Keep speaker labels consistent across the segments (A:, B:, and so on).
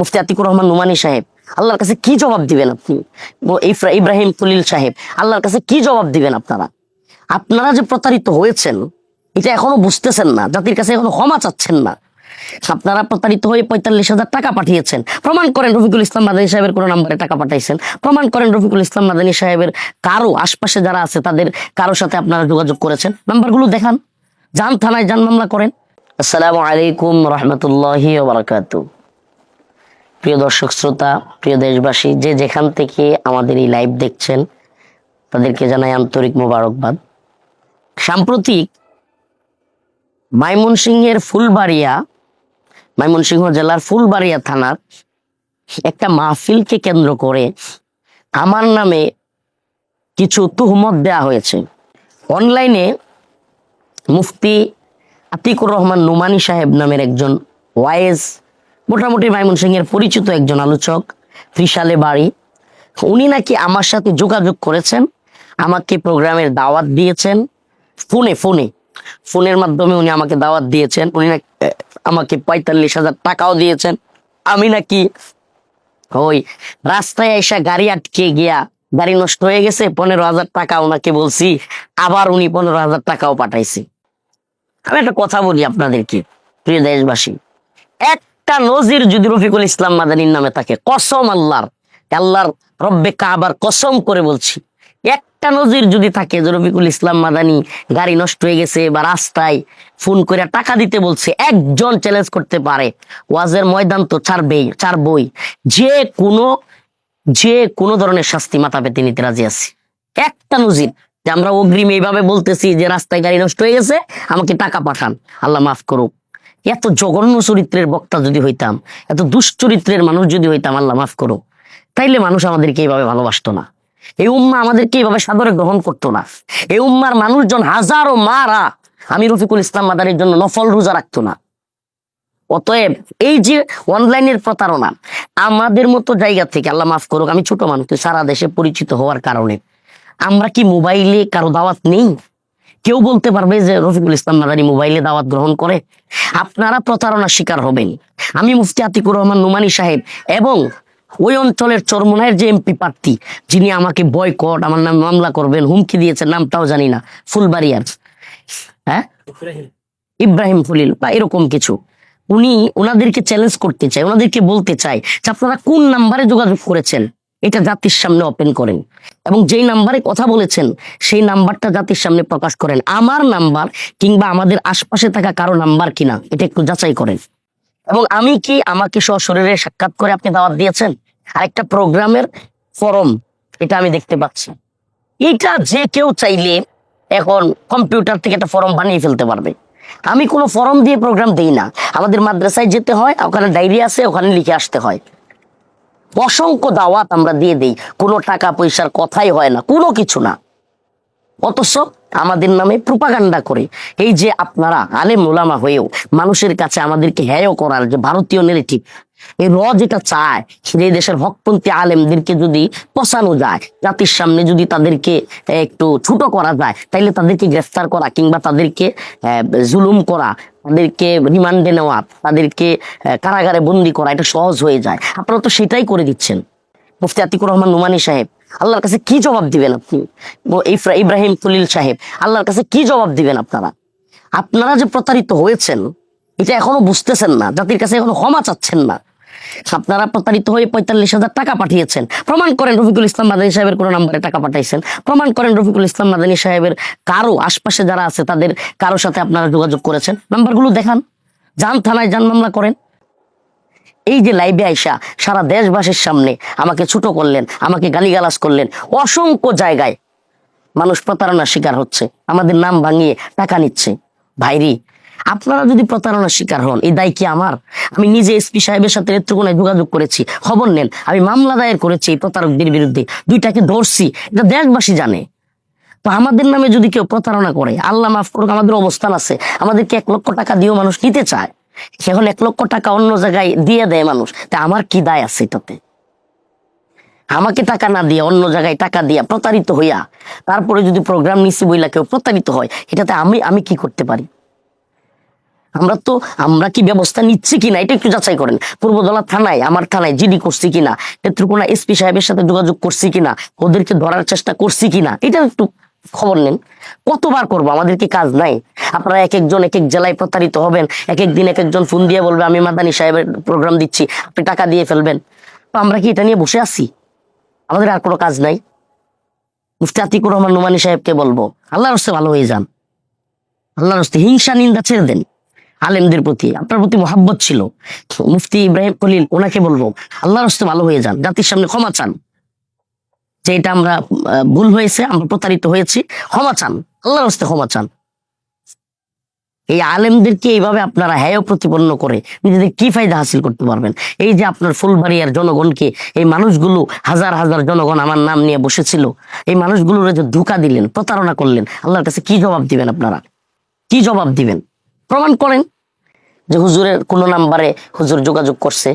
A: মুফতি আতিকুর রহমান নুমানি সাহেব, আল্লাহর কাছে কি জবাব দিবেন আপনি? ইব্রাহিম খলিল সাহেব, আল্লাহর কাছে কি জবাব দিবেন আপনারা? আপনারা যে প্রতারিত হয়েছেন, এটা এখনও বুঝতেছেন না, জাতির কাছে এখনও ক্ষমা চাচ্ছেন না। আপনারা প্রতারিত হয়ে পঁয়তাল্লিশ হাজার টাকা পাঠিয়েছেন। প্রমাণ করেন রফিকুল ইসলাম মাদানী সাহেবের কোনো নাম্বারে টাকা পাঠাইছেন। প্রমাণ করেন রফিকুল ইসলাম মাদানী সাহেবের কারও আশপাশে যারা আছে, তাদের কারও সাথে আপনারা যোগাযোগ করেছেন। নাম্বারগুলো দেখান। যান থানায় যান মামলা করেন। আসসালামু আলাইকুম রহমতুল্লাহি বারাকাতু প্রিয় দর্শক, শ্রোতা, প্রিয় দেশবাসী, যে যেখান থেকে আমাদের এই লাইভ দেখছেন, তাদেরকে জানাই আন্তরিক মোবারকবাদ। সাম্প্রতিক ময়মনসিংহের ফুলবাড়িয়া ময়মনসিংহ জেলার ফুলবাড়িয়া থানার একটা মাহফিলকে কেন্দ্র করে আমার নামে কিছু তুহমত দেয়া হয়েছে। অনলাইনে মুফতি আতিকুর রহমান নুমানি সাহেব নামের একজন ওয়াইজ মোটামুটি ময়মনসিংহের পরিচিত একজন আলোচক, ত্রিশালে বাড়ি। উনি নাকি আমার সাথে যোগাযোগ করেছেন, আমাকে প্রোগ্রামের দাওয়াত দিয়েছেন। ফোনে ফোনে, ফোনের মাধ্যমে উনি আমাকে দাওয়াত দিয়েছেন। উনি নাকি আমাকে পঁয়তাল্লিশ হাজার টাকাও দিয়েছেন। আমি নাকি ওই রাস্তায় এসে গাড়ি আটকে গিয়া গাড়ি নষ্ট হয়ে গেছে, পনেরো হাজার টাকা ওনাকে বলছি, আবার উনি পনেরো হাজার টাকাও পাঠাইছে। আমি একটা কথা বলি আপনাদেরকে, প্রিয় দেশবাসী। একটা নজির যদি রফিকুল ইসলাম মাদানির নামে থাকে, কসম আল্লাহর আল্লাহর রব্বে কাবার কসম করে বলছি, একটা নজির যদি থাকে যে রফিকুল ইসলাম মাদানি গাড়ি নষ্ট হয়ে গেছে বা রাস্তায় ফোন করে টাকা দিতে বলছে, একজন চ্যালেঞ্জ করতে পারে, ওয়াজের ময়দান তো ছাড়বেই, ছাড়বই। যে কোনো যে কোনো ধরনের শাস্তি মাথা পেতে নিতে রাজি আছি। একটা নজির, যে আমরা অগ্রিম এইভাবে বলতেছি যে রাস্তায় গাড়ি নষ্ট হয়ে গেছে, আমাকে টাকা পাঠান, আল্লাহ মাফ করুক। এত জঘন্য চরিত্রের বক্তা যদি হইতাম, এত দুশ্চরিত্রের মানুষ যদি হইতাম, আল্লাহ মাফ করো তাইলে মানুষ আমাদেরকে এইভাবে ভালোবাসতো না। এই উম্মা আমাদেরকে এইভাবে সাদরে গ্রহণ করতো না। এই উম্মার মানুষজন হাজারো মারা আমি রফিকুল ইসলাম মাদারের জন্য নফল রোজা রাখতো না। অতএব এই যে অনলাইনের প্রতারণা, আমাদের মতো জায়গা থেকে, আল্লাহ মাফ করুক, আমি ছোট মানুষ সারা দেশে পরিচিত হওয়ার কারণে, আমরা কি মোবাইলে কারও দাওয়াত নেই? কেউ বলতে পারবে যে রফিকুল ইসলাম মাদারি মোবাইলে দাওয়াত গ্রহণ করে। আপনারা প্রতারণার শিকার হবেন। আমি মুফতি আতিকুর রহমান নুমানি সাহেব এবং ওই অঞ্চলের চরমনায়ের যে এমপি প্রার্থী যিনি আমাকে বয়কট আমার নামে মামলা করবেন হুমকি দিয়েছেন নামটাও জানি না ফুলবাড়িয়ার। হ্যাঁ? ইব্রাহিম। ফলিল বা এরকম কিছু। উনি ওনাদেরকে চ্যালেঞ্জ করতে চায় ওনাদেরকে বলতে চায় যে আপনারা কোন নাম্বারে যোগাযোগ করেছেন? এটা জাতির সামনে ওপেন করেন। এবং যেই নাম্বারে কথা বলেছেন, সেই নাম্বারটা জাতির সামনে প্রকাশ করেন। আমার নাম্বার কিংবা আমাদের আশপাশে থাকা কারও নাম্বার কিনা, এটা একটু যাচাই করেন। এবং আমি কি আমাকে সশরীরে সাক্ষাৎ করে আপনি দাওয়াত দিয়েছেন? আরেকটা প্রোগ্রামের ফরম এটা আমি দেখতে পাচ্ছি। এটা যে কেউ চাইলে এখন কম্পিউটার থেকে একটা ফর্ম বানিয়ে ফেলতে পারবে। আমি কোনো ফর্ম দিয়ে প্রোগ্রাম দেই না। আমাদের মাদ্রাসায় যেতে হয়, ওখানে ডায়েরি আছে, ওখানে লিখে আসতে হয়। অসংখ্য দাওয়াত আমরা দিয়ে দিই। কোনো টাকা পয়সার কথাই হয় না, কোনো কিছু না। অথচ আমাদের নামে প্রোপাগান্ডা করে। এই যে আপনারা আলেম ওলামা হয়েও মানুষের কাছে আমাদেরকে হেয় করার যে ভারতীয় নেগেটিভ এই র যেটা চায় এই দেশের হকপন্থী আলেমদেরকে যদি পচানো যায়, জাতির সামনে যদি তাদেরকে একটু ছোট করা যায়, তাইলে তাদেরকে গ্রেফতার করা কিংবা তাদেরকে জুলুম করা, তাদেরকে রিমান্ডে নেওয়া, তাদেরকে কারাগারে বন্দি করা, এটা সহজ হয়ে যায়। আপনারা তো সেটাই করে দিচ্ছেন। মুফতি আতিকুর রহমান নুমানি সাহেব, আল্লাহর কাছে কি জবাব দিবেন আপনি? ইব্রাহিম খলিল সাহেব, আল্লাহর কাছে কি জবাব দিবেন আপনারা? আপনারা যে প্রতারিত হয়েছেন, এটা এখনও বুঝতেছেন না, জাতির কাছে এখনও ক্ষমা চাচ্ছেন না। আপনারা প্রতারিত হয়ে পঁয়তাল্লিশ হাজার টাকা পাঠিয়েছেন। প্রমাণ করেন রফিকুল ইসলাম মাদানী সাহেবের কোনো নাম্বারে টাকা পাঠাইছেন। প্রমাণ করেন রফিকুল ইসলাম মাদানী সাহেবের কারও আশপাশে যারা আছে তাদের কারোর সাথে আপনারা যোগাযোগ করেছেন। নাম্বারগুলো দেখান। যান থানায় যান মামলা করেন। এই যে লাইভে আইসা সারা দেশবাসীর সামনে আমাকে ছোট করলেন, আমাকে গালিগালাজ করলেন, অসংখ্য জায়গায় মানুষ প্রতারণার শিকার হচ্ছে। আমাদের নাম ভাঙিয়ে টাকা নিচ্ছে। ভাইরি আপনারা যদি প্রতারণার শিকার হন, এই দায় কি আমার? আমি নিজে এসপি সাহেবের সাথে নেত্রকোনায় যোগাযোগ করেছি, খবর নেন। আমি মামলা দায়ের করেছি এই প্রতারকদের বিরুদ্ধে। দুইটাকে ধরছি, এটা দেশবাসী জানে। তো আমাদের নামে যদি কেউ প্রতারণা করে, আল্লাহ মাফ করুক, আমাদের অবস্থান আছে। আমাদেরকে এক লক্ষ টাকা দিয়েও মানুষ নিতে চায়। সেখানে এক লক্ষ টাকা অন্য জায়গায় দিয়ে দেয় মানুষ, তা আমার কি দায় আছে এটাতে? আমাকে টাকা না দিয়ে অন্য জায়গায় টাকা দিয়া প্রতারিত হইয়া, তারপরে যদি প্রোগ্রাম নিছি বইলা কেউ প্রতারিত হয়, এটাতে আমি আমি কি করতে পারি? আমরা তো, আমরা কি ব্যবস্থা নিচ্ছি কিনা, এটা একটু যাচাই করেন। পূর্বদলা থানায়, আমার থানায় জিডি করছি কিনা, নেত্রকোনা এসপি সাহেবের সাথে যোগাযোগ করছি কিনা, ওদেরকে ধরার চেষ্টা করছি কিনা, এটা একটু খবর নেন। কতবার করব? আমাদের কি কাজ নাই? আপনারা এক একজন এক এক জেলায় প্রতারিত হবেন, এক একদিন এক একজন ফোন দিয়ে বলবে, আমি মাদানী সাহেবের প্রোগ্রাম দিচ্ছি, আপনি টাকা দিয়ে ফেলবেন। তো আমরা কি এটা নিয়ে বসে আছি? আমাদের আর কোনো কাজ নাই। মুফতি আতিকুর রহমান নুমানি সাহেবকে বলব, আল্লাহর হস্তে ভালো হয়ে যান। আল্লাহর হস্তে হিংসা নিন্দা ছেড়ে দেন। আলেমদের প্রতি, আপনার প্রতি মোহাব্বত ছিল। মুফতি ইব্রাহিম খলিল, ওনাকে বলব, আল্লাহর হস্তে ভালো হয়ে যান, জাতির সামনে ক্ষমা চান। যে এটা আমরা ভুল হয়েছে, আমরা প্রতারিত হয়েছি, ক্ষমা চান, আল্লাহর হস্তে ক্ষমা চান। এই আলেমদেরকে এইভাবে আপনারা হ্যায় প্রতিপন্ন করে নিজেদের কি ফায়দা হাসিল করতে পারবেন? এই যে আপনার ফুলবাড়িয়ার জনগণকে, এই মানুষগুলো হাজার হাজার জনগণ আমার নাম নিয়ে বসেছিল, এই মানুষগুলোর যে ধোকা দিলেন, প্রতারণা করলেন, আল্লাহর কাছে কি জবাব দিবেন আপনারা? কি জবাব দিবেন? প্রমাণ করেন যে হুজুরের কোনো নাম্বারে হুজুর যোগাযোগ করছে।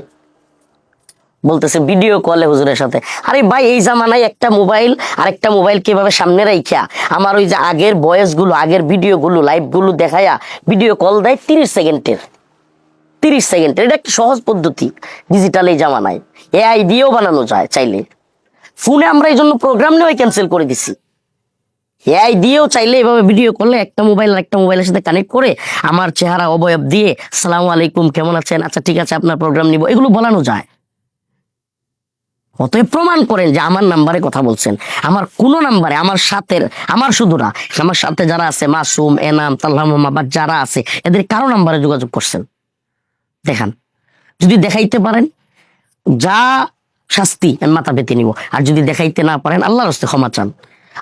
A: বলতেছে ভিডিও কলে হুজুরের সাথে। আরে ভাই, এই জামানায় একটা মোবাইল আর একটা মোবাইল কীভাবে সামনে রাইখা? আমার ওই যে আগের বয়সগুলো আগের ভিডিও গুলো লাইভগুলো দেখায়া ভিডিও কল দেয় তিরিশ সেকেন্ডের। তিরিশ সেকেন্ডের। এটা একটা সহজ পদ্ধতি ডিজিটাল এই জামানায়। এআই দিয়েও বানানো যায় চাইলে। ফোনে আমরা এই জন্য প্রোগ্রাম নিয়ে ক্যান্সেল করে দিছি। এআই দিয়েও চাইলে এভাবে ভিডিও করলে একটা মোবাইল আর একটা মোবাইলের সাথে কানেক্ট করে আমার চেহারা অবয়ব দিয়ে, সালাম আলাইকুম, কেমন আছেন? আচ্ছা ঠিক আছে, আপনার প্রোগ্রাম নিব। এগুলো বলানো যায়। অতএব প্রমাণ করেন যে আমার নাম্বারে কথা বলছেন। আমার কোনো নাম্বারে আমার সাথে আমার শুধু না, আমার সাথে যারা আছে, মাসুম, এনাম তাল্লাহ মোহাম্মদ, যারা আছে, এদের কারও নাম্বারে যোগাযোগ করছেন? দেখান। যদি দেখাইতে পারেন, যা শাস্তি মাথা পেতে নিব। আর যদি দেখাইতে না পারেন, আল্লাহর হস্তে ক্ষমা চান।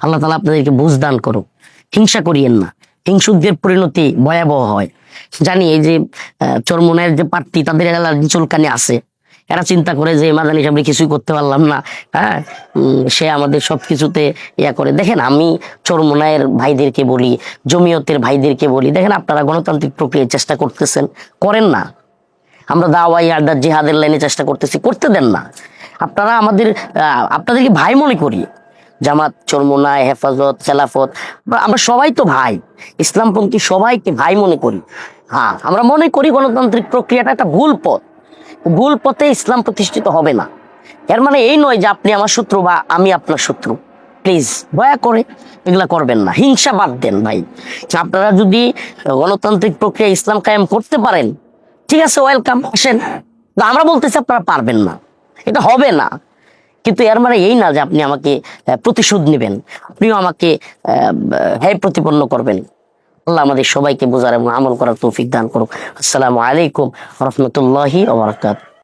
A: আল্লাহ তালা আপনাদেরকে বুঝ দান করুক। হিংসা করিয়েন না। হিংসুকদের পরিণতি ভয়াবহ হয়। জানি এই যে চরমনের যে প্রার্থী, তাদের অ্যালার্জি চুলকানি আছে। এরা চিন্তা করে যে, মাদানি সাহেব কিছুই করতে পারলাম না। হ্যাঁ? সে আমাদের সবকিছুতে ইয়া করে। দেখেন, আমি চরমোনায়ের ভাইদেরকে বলি, জমিয়তের ভাইদেরকে বলি, দেখেন আপনারা গণতান্ত্রিক প্রক্রিয়ায় চেষ্টা করতেছেন, করেন না। আমরা দাওয়াই আড্ডা জিহাদের লাইনে চেষ্টা করতেছি, করতে দেন না। আপনারা আমাদের আপনাদেরকে ভাই মনে করি জামাত, চরমোনায়, হেফাজত, খেলাফত। বা আমরা সবাই তো ভাই। ইসলামপন্থী সবাইকে ভাই মনে করি। হ্যাঁ আমরা মনে করি গণতান্ত্রিক প্রক্রিয়াটা একটা ভুল পথ। ভুল পথে ইসলাম প্রতিষ্ঠিত হবে না। এর মানে এই নয় যে আপনি আমার শত্রু বা আমি আপনার শত্রু। প্লিজ, দয়া করে এগুলা করবেন না। হিংসা বাদ দেন ভাই। আপনারা যদি গণতান্ত্রিক প্রক্রিয়া ইসলাম কায়েম করতে পারেন, ঠিক আছে ওয়েলকাম আসেন। আমরা বলতেছি আপনারা পারবেন না। এটা হবে না। কিন্তু এর মানে এই না যে আপনি আমাকে প্রতিশোধ নেবেন। আপনিও আমাকে হ্যাঁ প্রতিপন্ন করবেন। আল্লাহ আমাদের সবাইকে বোঝার এবং আমল করার তৌফিক দান করুক। আসসালামু আলাইকুম রহমতুল্লাহি ওবরাকাত